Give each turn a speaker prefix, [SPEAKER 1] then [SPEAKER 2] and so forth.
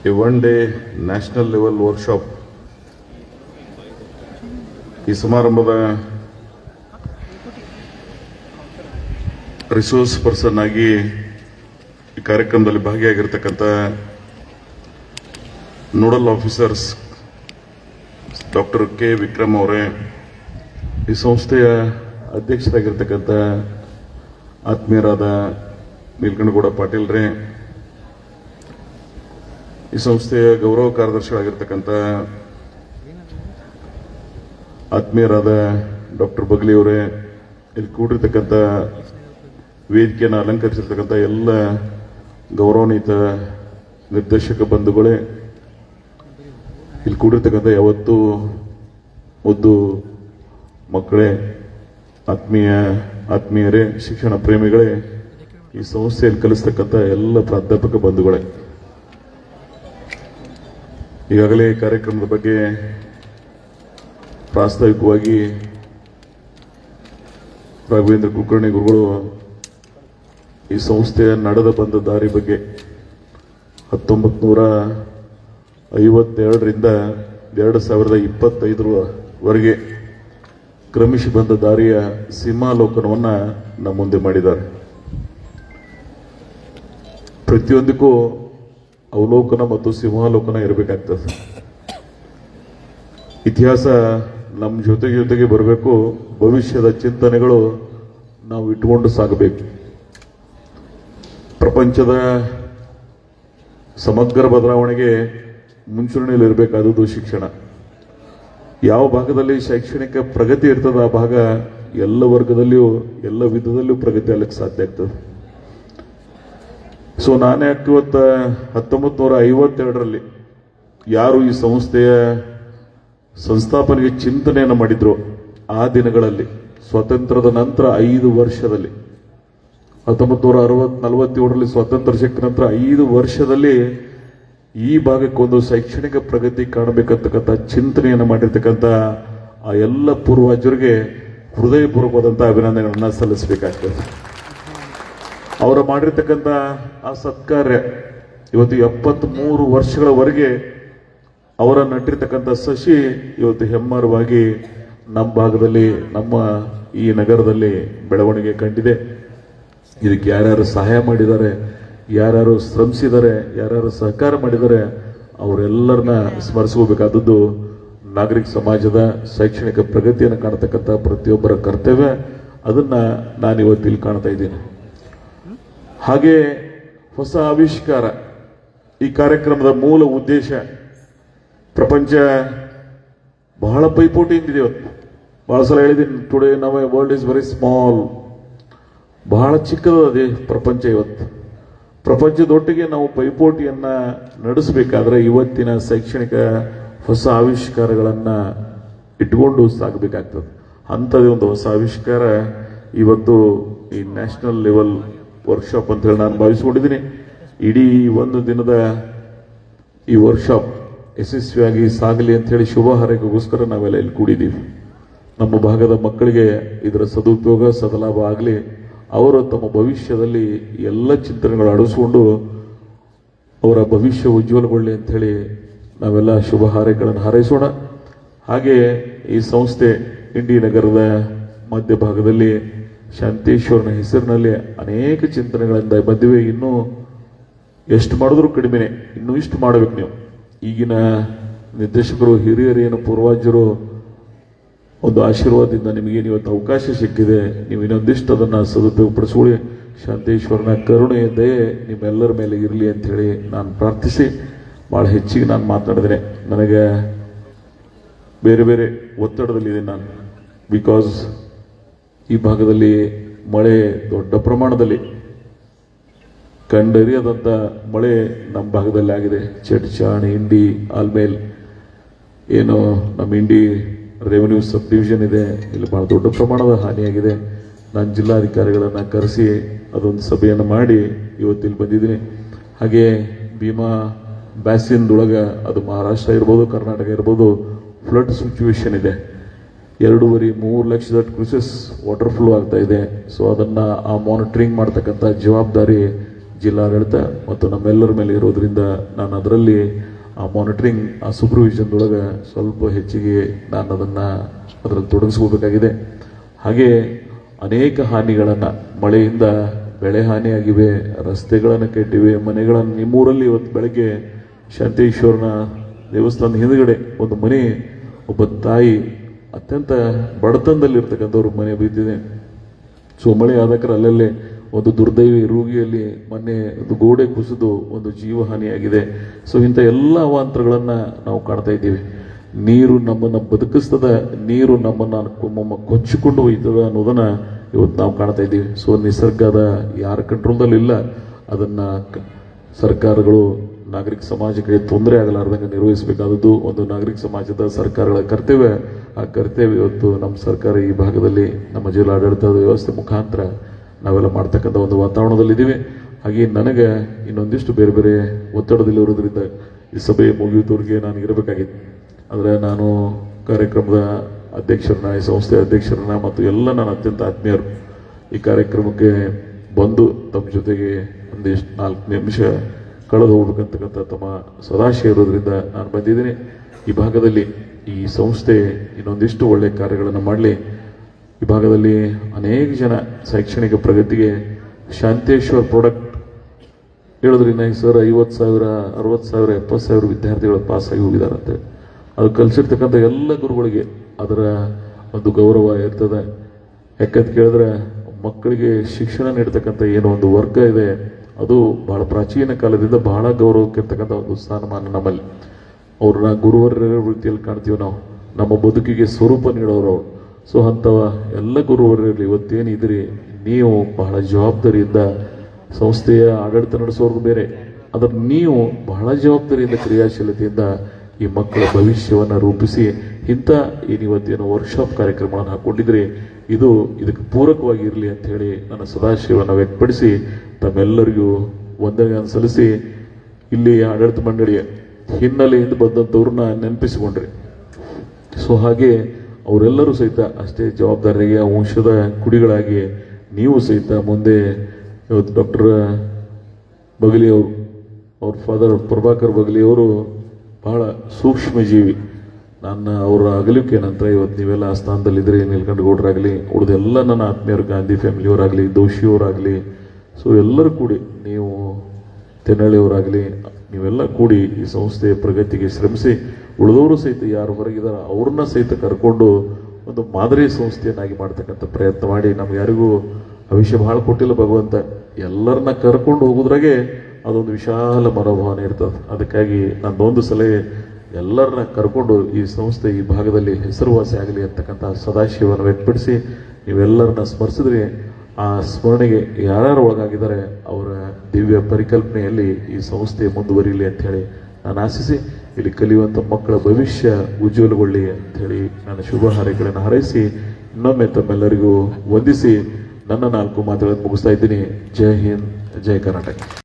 [SPEAKER 1] a one day national level workshop ಈ ಸಮಾರಂಭದ resource person ಆಗಿ ಈ ಕಾರ್ಯಕ್ರಮದಲ್ಲಿ ಭಾಗಿಯಾಗಿರ್ತಕ್ಕಂಥ nodal officers doctor K Vikram ಅವರೇ ಈ ಸಂಸ್ಥೆಯ ಅಧ್ಯಕ್ಷರಾಗಿರ್ತಕ್ಕಂಥ ಆತ್ಮೀಯರಾದ ನೀಲ್ಕಂಡಗೌಡ ಪಾಟೀಲ್ರೇ ಈ ಸಂಸ್ಥೆಯ ಗೌರವ ಕಾರ್ಯದರ್ಶಿಗಳಾಗಿರ್ತಕ್ಕಂಥ ಆತ್ಮೀಯರಾದ ಡಾಕ್ಟರ್ ಬಗ್ಲಿ ಅವರೇ, ಇಲ್ಲಿ ಕೂಡಿರ್ತಕ್ಕಂಥ ವೇದಿಕೆಯನ್ನು ಅಲಂಕರಿಸಿರ್ತಕ್ಕಂಥ ಎಲ್ಲ ಗೌರವಾನ್ವಿತ ನಿರ್ದೇಶಕ ಬಂಧುಗಳೇ, ಇಲ್ಲಿ ಕೂಡಿರ್ತಕ್ಕಂಥ ಯಾವತ್ತೂ ಒಂದು ಮಕ್ಕಳೇ, ಆತ್ಮೀಯ ಆತ್ಮೀಯರೇ, ಶಿಕ್ಷಣ ಪ್ರೇಮಿಗಳೇ, ಈ ಸಂಸ್ಥೆಯಲ್ಲಿ ಕಲಿಸ್ತಕ್ಕಂಥ ಎಲ್ಲ ಪ್ರಾಧ್ಯಾಪಕ ಬಂಧುಗಳೇ. ಈಗಾಗಲೇ ಕಾರ್ಯಕ್ರಮದ ಬಗ್ಗೆ ಪ್ರಾಸ್ತಾವಿಕವಾಗಿ ರಾಘವೇಂದ್ರ ಕುಲಕರ್ಣಿ ಗುರುಗಳು ಈ ಸಂಸ್ಥೆಯ ನಡೆದ ಬಂದ ದಾರಿ ಬಗ್ಗೆ ಹತ್ತೊಂಬತ್ತು ನೂರ ಐವತ್ತೆರಡರಿಂದ ಎರಡು ಸಾವಿರದ ಇಪ್ಪತ್ತೈದರವರೆಗೆ ಕ್ರಮಿಸಿ ಬಂದ ದಾರಿಯ ಸೀಮಾಲೋಕನವನ್ನು ನಮ್ಮ ಮುಂದೆ ಮಾಡಿದ್ದಾರೆ. ಪ್ರತಿಯೊಂದಕ್ಕೂ ಅವಲೋಕನ ಮತ್ತು ಸಿಂಹಾಲೋಕನ ಇರಬೇಕಾಗ್ತದೆ ಇತಿಹಾಸ ನಮ್ಮ ಜೊತೆ ಜೊತೆಗೆ ಬರಬೇಕು. ಭವಿಷ್ಯದ ಚಿಂತನೆಗಳು ನಾವು ಇಟ್ಟುಕೊಂಡು ಸಾಗಬೇಕು. ಪ್ರಪಂಚದ ಸಮಗ್ರ ಬದಲಾವಣೆಗೆ ಮುಂಚೂಣಿಯಲ್ಲಿ ಇರಬೇಕಾದದ್ದು ಶಿಕ್ಷಣ. ಯಾವ ಭಾಗದಲ್ಲಿ ಶೈಕ್ಷಣಿಕ ಪ್ರಗತಿ ಇರ್ತದೆ ಆ ಭಾಗ ಎಲ್ಲ ವರ್ಗದಲ್ಲಿಯೂ, ಎಲ್ಲ ವಿಧದಲ್ಲಿಯೂ ಪ್ರಗತಿ ಆಗಲಿಕ್ಕೆ ಸಾಧ್ಯ ಆಗ್ತದೆ. ಸೊ ನಾನೇ ಇವತ್ತು ಹತ್ತೊಂಬತ್ತು ನೂರ ಐವತ್ತೆರಡರಲ್ಲಿ ಯಾರು ಈ ಸಂಸ್ಥೆಯ ಸಂಸ್ಥಾಪನೆಗೆ ಚಿಂತನೆಯನ್ನು ಮಾಡಿದ್ರು? ಆ ದಿನಗಳಲ್ಲಿ, ಸ್ವಾತಂತ್ರ್ಯದ ನಂತರ ಐದು ವರ್ಷದಲ್ಲಿ. ಹತ್ತೊಂಬತ್ತು ನೂರ ಅರವತ್ ನಲವತ್ತೇಳರಲ್ಲಿ ಸ್ವಾತಂತ್ರ್ಯ ಸಿಕ್ಕ ನಂತರ ಐದು ವರ್ಷದಲ್ಲಿ ಈ ಭಾಗಕ್ಕೊಂದು ಶೈಕ್ಷಣಿಕ ಪ್ರಗತಿ ಕಾಣಬೇಕಂತಕ್ಕಂಥ ಚಿಂತನೆಯನ್ನು ಮಾಡಿರ್ತಕ್ಕಂಥ ಆ ಎಲ್ಲ ಪೂರ್ವಜರಿಗೆ ಹೃದಯಪೂರ್ವಕವಾದಂಥ ಅಭಿನಂದನೆಗಳನ್ನು ಸಲ್ಲಿಸಬೇಕಾಗ್ತದೆ. ಅವರ ಮಾಡಿರ್ತಕ್ಕಂಥ ಆ ಸತ್ಕಾರ್ಯ ಇವತ್ತು ಎಪ್ಪತ್ತ್ ಮೂರು ವರ್ಷಗಳವರೆಗೆ ಅವರ ನಟ್ಟಿರ್ತಕ್ಕಂಥ ಸಸಿ ಇವತ್ತು ಹೆಮ್ಮರವಾಗಿ ನಮ್ಮ ಭಾಗದಲ್ಲಿ, ನಮ್ಮ ಈ ನಗರದಲ್ಲಿ ಬೆಳವಣಿಗೆ ಕಂಡಿದೆ. ಇದಕ್ಕೆ ಯಾರ್ಯಾರು ಸಹಾಯ ಮಾಡಿದ್ದಾರೆ, ಯಾರ್ಯಾರು ಶ್ರಮಿಸಿದ್ದಾರೆ, ಯಾರ್ಯಾರು ಸಹಕಾರ ಮಾಡಿದ್ದಾರೆ, ಅವರೆಲ್ಲರನ್ನ ಸ್ಮರಿಸ್ಕೋಬೇಕಾದದ್ದು ನಾಗರಿಕ ಸಮಾಜದ ಶೈಕ್ಷಣಿಕ ಪ್ರಗತಿಯನ್ನು ಕಾಣತಕ್ಕಂಥ ಪ್ರತಿಯೊಬ್ಬರ ಕರ್ತವ್ಯ. ಅದನ್ನು ನಾನು ಇವತ್ತು ಇಲ್ಲಿ ಕಾಣ್ತಾ ಇದ್ದೀನಿ. ಹಾಗೆ ಹೊಸ ಆವಿಷ್ಕಾರ ಈ ಕಾರ್ಯಕ್ರಮದ ಮೂಲ ಉದ್ದೇಶ ಪ್ರಪಂಚ ಬಹಳ ಪೈಪೋಟಿ ಅಂತಿದೆ ಇವತ್ತು. ಬಹಳ ಸಲ ಹೇಳಿದ್ದೀನಿ ಟುಡೇ ನಮ್ಮ ವರ್ಲ್ಡ್ ಈಸ್ ವೆರಿ ಸ್ಮಾಲ್ ಬಹಳ ಚಿಕ್ಕದಾದ ಪ್ರಪಂಚ ಇವತ್ತು. ಪ್ರಪಂಚದೊಟ್ಟಿಗೆ ನಾವು ಪೈಪೋಟಿಯನ್ನು ನಡೆಸಬೇಕಾದ್ರೆ ಇವತ್ತಿನ ಶೈಕ್ಷಣಿಕ ಹೊಸ ಆವಿಷ್ಕಾರಗಳನ್ನು ಇಟ್ಕೊಂಡು ಸಾಗಬೇಕಾಗ್ತದೆ. ಅಂಥದ್ದೇ ಒಂದು ಹೊಸ ಆವಿಷ್ಕಾರ ಇವತ್ತು ಈ ನ್ಯಾಷನಲ್ ಲೆವೆಲ್ ವರ್ಕ್ಶಾಪ್ ಅಂತ ಹೇಳಿ ನಾನು ಭಾವಿಸ್ಕೊಂಡಿದ್ದೀನಿ. ಇಡೀ ಒಂದು ದಿನದ ಈ ವರ್ಕ್ಶಾಪ್ ಯಶಸ್ವಿಯಾಗಿ ಸಾಗಲಿ ಅಂತ ಹೇಳಿ ಶುಭ ಹಾರೈಕೆಗೋಸ್ಕರ ನಾವೆಲ್ಲ ಇಲ್ಲಿ ಕೂಡಿದ್ದೀವಿ. ನಮ್ಮ ಭಾಗದ ಮಕ್ಕಳಿಗೆ ಇದರ ಸದುಪಯೋಗ, ಸದಲಾಭ ಆಗಲಿ, ಅವರು ತಮ್ಮ ಭವಿಷ್ಯದಲ್ಲಿ ಎಲ್ಲ ಚಿಂತನೆಗಳು ಅಡಿಸ್ಕೊಂಡು ಅವರ ಭವಿಷ್ಯ ಉಜ್ವಲಗೊಳ್ಳಿ ಅಂಥೇಳಿ ನಾವೆಲ್ಲ ಶುಭ ಹಾರೈಕೆಗಳನ್ನು ಹಾರೈಸೋಣ. ಹಾಗೆ ಈ ಸಂಸ್ಥೆ ಇಂಡಿ ನಗರದ ಮಧ್ಯಭಾಗದಲ್ಲಿ ಶಾಂತೇಶ್ವರನ ಹೆಸರಿನಲ್ಲಿ ಅನೇಕ ಚಿಂತನೆಗಳಿಂದ ಮದುವೆ ಇನ್ನೂ ಎಷ್ಟು ಮಾಡಿದ್ರೂ ಕಡಿಮೆನೆ, ಇನ್ನೂ ಇಷ್ಟು ಮಾಡಬೇಕು ನೀವು. ಈಗಿನ ನಿರ್ದೇಶಕರು ಹಿರಿಯರು ಏನು ಪೂರ್ವಾಜರು, ಒಂದು ಆಶೀರ್ವಾದದಿಂದ ನಿಮಗೆ ಇವತ್ತು ಅವಕಾಶ ಸಿಕ್ಕಿದೆ. ನೀವು ಇನ್ನೊಂದಿಷ್ಟು ಅದನ್ನು ಸದುಪಯೋಗಪಡಿಸ್ಕೊಳ್ಳಿ. ಶಾಂತೇಶ್ವರನ ಕರುಣೆ, ದಯೆ ನಿಮ್ಮೆಲ್ಲರ ಮೇಲೆ ಇರಲಿ ಅಂತ ಹೇಳಿ ನಾನು ಪ್ರಾರ್ಥಿಸಿ ಭಾಳ ಹೆಚ್ಚಿಗೆ ನಾನು ಮಾತಾಡಿದ್ರೆ ನನಗೆ ಬೇರೆ ಬೇರೆ ಒತ್ತಡದಲ್ಲಿದೆ ನಾನು. ಬಿಕಾಸ್ ಈ ಭಾಗದಲ್ಲಿ ಮಳೆ ದೊಡ್ಡ ಪ್ರಮಾಣದಲ್ಲಿ ಕಂಡರಿಯದಂಥ ಮಳೆ ನಮ್ಮ ಭಾಗದಲ್ಲಿ ಆಗಿದೆ. ಚಟ್ಚಾಣ್ ಇಂಡಿ, ಆಲ್ಮೇಲ್. ಏನು ನಮ್ಮ ಇಂಡಿ ರೆವಿನ್ಯೂ ಸಬ್ ಡಿವಿಷನ್ ಇದೆ. ಇಲ್ಲಿ ಭಾಳ ದೊಡ್ಡ ಪ್ರಮಾಣದ ಹಾನಿಯಾಗಿದೆ. ನಾನು ಜಿಲ್ಲಾಧಿಕಾರಿಗಳನ್ನು ಕರೆಸಿ ಅದೊಂದು ಸಭೆಯನ್ನು ಮಾಡಿ ಇವತ್ತಿಲ್ಲಿ ಬಂದಿದ್ದೀನಿ. ಹಾಗೆ ಭೀಮಾ ಬ್ಯಾಸಿನ್ದೊಳಗೆ ಅದು ಮಹಾರಾಷ್ಟ್ರ ಇರ್ಬೋದು, ಕರ್ನಾಟಕ ಇರ್ಬೋದು ಫ್ಲಡ್ ಸಿಚುವೇಶನ್ ಇದೆ. ಎರಡೂವರೆ ಮೂರು ಲಕ್ಷದ ಕ್ರೂಸಸ್ ವಾಟರ್ ಫ್ಲೋ ಆಗ್ತಾ ಇದೆ. ಸೊ ಅದನ್ನ ಆ ಮಾನಿಟ್ರಿಂಗ್ ಮಾಡ್ತಕ್ಕಂಥ ಜವಾಬ್ದಾರಿ ಜಿಲ್ಲಾಡಳಿತ ಮತ್ತು ನಮ್ಮೆಲ್ಲರ ಮೇಲೆ ಇರೋದ್ರಿಂದ ನಾನು ಅದರಲ್ಲಿ ಆ ಮಾನಿಟ್ರಿಂಗ್ ಆ ಸೂಪರ್ವಿಷನ್ದೊಳಗೆ ಸ್ವಲ್ಪ ಹೆಚ್ಚಿಗೆ ನಾನು ಅದನ್ನು ಅದರಲ್ಲಿ ತೊಡಗಿಸ್ಕೋಬೇಕಾಗಿದೆ ಹಾಗೆ ಅನೇಕ ಹಾನಿಗಳನ್ನು, ಮಳೆಯಿಂದ ಬೆಳೆ ಹಾನಿಯಾಗಿವೆ, ರಸ್ತೆಗಳನ್ನು ಕೆಟ್ಟಿವೆ, ಮನೆಗಳನ್ನು ನಿಮ್ಮೂರಲ್ಲಿ ಇವತ್ತು ಬೆಳಗ್ಗೆ ಶಾಂತೇಶ್ವರನ ದೇವಸ್ಥಾನದ ಹಿಂದುಗಡೆ ಒಂದು ಮನೆ, ಒಬ್ಬ ತಾಯಿ ಅತ್ಯಂತ ಬಡತನದಲ್ಲಿರ್ತಕ್ಕಂಥವ್ರ ಮನೆ ಬಿದ್ದಿದೆ. ಸೊ ಮಳೆ ಆದಕ್ರೆ ಅಲ್ಲಲ್ಲೇ ಒಂದು ದುರ್ದೈವಿ ರೋಗಿಯಲ್ಲಿ ಮೊನ್ನೆ ಒಂದು ಗೋಡೆ ಕುಸಿದು ಒಂದು ಜೀವಹಾನಿಯಾಗಿದೆ. ಸೊ ಇಂಥ ಎಲ್ಲ ಅವಾಂತರಗಳನ್ನು ನಾವು ಕಾಣ್ತಾ ಇದ್ದೀವಿ. ನೀರು ನಮ್ಮನ್ನು ಬದುಕಿಸ್ತದ, ನೀರು ನಮ್ಮನ್ನು ನಮ್ಮ ಕೊಚ್ಚಿಕೊಂಡು ಹೋಯ್ತದ ಅನ್ನೋದನ್ನು ಇವತ್ತು ನಾವು ಕಾಣ್ತಾ ಇದ್ದೀವಿ. ಸೊ ನಿಸರ್ಗದ ಯಾರ ಕಂಟ್ರೋಲ್ದಲ್ಲಿ ಇಲ್ಲ. ಅದನ್ನು ಸರ್ಕಾರಗಳು, ನಾಗರಿಕ ಸಮಾಜಕ್ಕೆ ತೊಂದರೆ ಆಗಲಾರ್ದಂಗೆ ನಿರ್ವಹಿಸಬೇಕಾದದ್ದು ಒಂದು ನಾಗರಿಕ ಸಮಾಜದ ಸರ್ಕಾರಗಳ ಕರ್ತವ್ಯ. ಆ ಕರ್ತವ್ಯ ಇವತ್ತು ನಮ್ಮ ಸರ್ಕಾರ ಈ ಭಾಗದಲ್ಲಿ ನಮ್ಮ ಜಿಲ್ಲಾಡಳಿತದ ವ್ಯವಸ್ಥೆ ಮುಖಾಂತರ ನಾವೆಲ್ಲ ಮಾಡ್ತಕ್ಕಂಥ ಒಂದು ವಾತಾವರಣದಲ್ಲಿದ್ದೀವಿ ಹಾಗೆ ನನಗೆ ಇನ್ನೊಂದಿಷ್ಟು ಬೇರೆ ಬೇರೆ ಒತ್ತಡದಲ್ಲಿ ಇರೋದ್ರಿಂದ ಈ ಸಭೆ ಮುಗಿಯುತ್ತವ್ರಿಗೆ ನಾನು ಇರಬೇಕಾಗಿತ್ತು. ಆದರೆ ನಾನು ಕಾರ್ಯಕ್ರಮದ ಅಧ್ಯಕ್ಷರನ್ನ, ಈ ಸಂಸ್ಥೆ ಅಧ್ಯಕ್ಷರನ್ನ ಮತ್ತು ಎಲ್ಲ ನನ್ನ ಅತ್ಯಂತ ಆತ್ಮೀಯರು ಈ ಕಾರ್ಯಕ್ರಮಕ್ಕೆ ಬಂದು ತಮ್ಮ ಜೊತೆಗೆ ಒಂದಿಷ್ಟು ನಾಲ್ಕು ನಿಮಿಷ ಕಳೆದು ಹೋಗ್ಬೇಕಂತಕ್ಕಂಥ ತಮ್ಮ ಸದಾಶಯ ಇರೋದ್ರಿಂದ ನಾನು ಬಂದಿದ್ದೀನಿ. ಈ ಭಾಗದಲ್ಲಿ ಈ ಸಂಸ್ಥೆ ಇನ್ನೊಂದಿಷ್ಟು ಒಳ್ಳೆ ಕಾರ್ಯಗಳನ್ನು ಮಾಡಲಿ. ಈ ಭಾಗದಲ್ಲಿ ಅನೇಕ ಜನ ಶೈಕ್ಷಣಿಕ ಪ್ರಗತಿಗೆ ಶಾಂತೇಶ್ವರ್ ಪ್ರಾಡಕ್ಟ್ ಹೇಳಿದ್ರಿಂದ ಸರ್ ಐವತ್ತು ಸಾವಿರ, ಅರವತ್ತು ಸಾವಿರ, ಎಪ್ಪತ್ತು ಸಾವಿರ ವಿದ್ಯಾರ್ಥಿಗಳು ಪಾಸಾಗಿ ಹೋಗಿದಾರಂತೆ. ಅದು ಕಲಿಸಿರ್ತಕ್ಕಂಥ ಎಲ್ಲ ಗುರುಗಳಿಗೆ ಅದರ ಒಂದು ಗೌರವ ಇರ್ತದೆ. ಯಾಕಂತ ಕೇಳಿದ್ರೆ ಮಕ್ಕಳಿಗೆ ಶಿಕ್ಷಣ ನೀಡ್ತಕ್ಕಂಥ ಏನೋ ಒಂದು ವರ್ಗ ಇದೆ. ಅದು ಬಹಳ ಪ್ರಾಚೀನ ಕಾಲದಿಂದ ಬಹಳ ಗೌರವಕ್ಕಿರ್ತಕ್ಕಂಥ ಒಂದು ಸ್ಥಾನಮಾನ ನಮ್ಮಲ್ಲಿ. ಅವ್ರನ್ನ ಗುರುವರ್ಯರ ರೀತಿಯಲ್ಲಿ ಕಾಣ್ತೀವಿ ನಾವು? ನಮ್ಮ ಬದುಕಿಗೆ ಸ್ವರೂಪ ನೀಡೋರು ಅವ್ರು. ಸೊ ಅಂಥವ ಎಲ್ಲ ಗುರುವರ್ಯರಲ್ಲಿ ಇವತ್ತೇನಿದ್ರಿ ನೀವು ಬಹಳ ಜವಾಬ್ದಾರಿಯಿಂದ ಸಂಸ್ಥೆಯ ಆಡಳಿತ ನಡೆಸೋರ್ಗು ಬೇರೆ. ಅದ್ರ ನೀವು ಬಹಳ ಜವಾಬ್ದಾರಿಯಿಂದ, ಕ್ರಿಯಾಶೀಲತೆಯಿಂದ ಈ ಮಕ್ಕಳ ಭವಿಷ್ಯವನ್ನು ರೂಪಿಸಿ, ಇಂಥ ಏನಿವತ್ತೇನು ವರ್ಕ್ಶಾಪ್ ಕಾರ್ಯಕ್ರಮಗಳನ್ನು ಹಾಕ್ಕೊಂಡಿದ್ರಿ ಇದು ಇದಕ್ಕೆ ಪೂರಕವಾಗಿ ಇರಲಿ ಅಂತ ಹೇಳಿ ನನ್ನ ಸದಾಶಯವನ್ನು ವ್ಯಕ್ತಪಡಿಸಿ, ತಮ್ಮೆಲ್ಲರಿಗೂ ವಂದನೆಯನ್ನು ಸಲ್ಲಿಸಿ ಇಲ್ಲಿ ಆಡಳಿತ ಮಂಡಳಿಯ ಹಿನ್ನೆಲೆಯಿಂದ ಬಂದಂಥವ್ರನ್ನ ನೆನಪಿಸಿಕೊಂಡ್ರಿ. ಸೊ ಹಾಗೆ ಅವರೆಲ್ಲರೂ ಸಹಿತ ಅಷ್ಟೇ ಜವಾಬ್ದಾರಿಯ ವಂಶದ ಕುಡಿಗಳಾಗಿ ನೀವು ಸಹಿತ ಮುಂದೆ ಇವತ್ತು ಡಾಕ್ಟರ್ ಬಗಲಿ ಅವರು ಫಾದರ್ ಪ್ರಭಾಕರ್ ಬಗಲಿ ಅವರು ಬಹಳ ಸೂಕ್ಷ್ಮ ಜೀವಿ ನನ್ನ ಅವರ ಅಗಲಿಕೆ ನಂತರ ಇವತ್ತು ನೀವೆಲ್ಲ ಆ ಸ್ಥಾನದಲ್ಲಿದ್ದರೆ ನಿಲ್ಕಂಡು ಗೌಡ್ರಾಗಲಿ ಉಳಿದೆಲ್ಲ ನನ್ನ ಆತ್ಮೀಯರು, ಗಾಂಧಿ ಫ್ಯಾಮಿಲಿಯವರಾಗಲಿ ದೋಷಿಯವರಾಗಲಿ. ಸೊ ಎಲ್ಲರೂ ಕೂಡಿ ನೀವು ತೆನ್ನಳ್ಳಿಯವರಾಗಲಿ ನೀವೆಲ್ಲ ಕೂಡಿ ಈ ಸಂಸ್ಥೆಯ ಪ್ರಗತಿಗೆ ಶ್ರಮಿಸಿ ಉಳಿದವರು ಸಹಿತ ಯಾರು ಹೊರಗಿದಾರ ಅವ್ರನ್ನ ಸಹಿತ ಕರ್ಕೊಂಡು ಒಂದು ಮಾದರಿ ಸಂಸ್ಥೆಯನ್ನಾಗಿ ಮಾಡ್ತಕ್ಕಂಥ ಪ್ರಯತ್ನ ಮಾಡಿ ನಮ್ಗೆ ಯಾರಿಗೂ ಭವಿಷ್ಯ ಭಾಳ ಕೊಟ್ಟಿಲ್ಲ ಭಗವಂತ. ಎಲ್ಲರನ್ನ ಕರ್ಕೊಂಡು ಹೋಗೋದ್ರಾಗೆ ಅದೊಂದು ವಿಶಾಲ ಮನೋಭಾವನೆ ಇರ್ತದೆ. ಅದಕ್ಕಾಗಿ ನಂದೊಂದು ಸಲಹೆ, ಎಲ್ಲರನ್ನ ಕರ್ಕೊಂಡು ಈ ಸಂಸ್ಥೆ ಈ ಭಾಗದಲ್ಲಿ ಹೆಸರುವಾಸಿ ಆಗಲಿ ಅಂತಕ್ಕಂಥ ಸದಾಶಿವನ್ನು ವ್ಯಕ್ತಪಡಿಸಿ ನೀವೆಲ್ಲರನ್ನ ಸ್ಮರಿಸಿದ್ರೆ ಆ ಸ್ಮರಣೆಗೆ ಯಾರ್ಯಾರು ಒಳಗಾಗಿದ್ದಾರೆ, ಅವರ ದಿವ್ಯ ಪರಿಕಲ್ಪನೆಯಲ್ಲಿ ಈ ಸಂಸ್ಥೆ ಮುಂದುವರಿಯಲಿ ಅಂತ ನಾನು ಆಶಿಸಿ, ಇಲ್ಲಿ ಕಲಿಯುವಂಥ ಮಕ್ಕಳ ಭವಿಷ್ಯ ಉಜ್ವಲಗೊಳ್ಳಿ ಅಂಥೇಳಿ ನಾನು ಶುಭ ಹಾರೈಕೆಗಳನ್ನು ಹಾರೈಸಿ, ಇನ್ನೊಮ್ಮೆ ತಮ್ಮೆಲ್ಲರಿಗೂ ವಂದಿಸಿ ನನ್ನ ನಾಲ್ಕು ಮಾತುಗಳನ್ನು ಮುಗಿಸ್ತಾ ಇದ್ದೀನಿ. ಜೈ ಹಿಂದ್, ಜೈ ಕರ್ನಾಟಕ.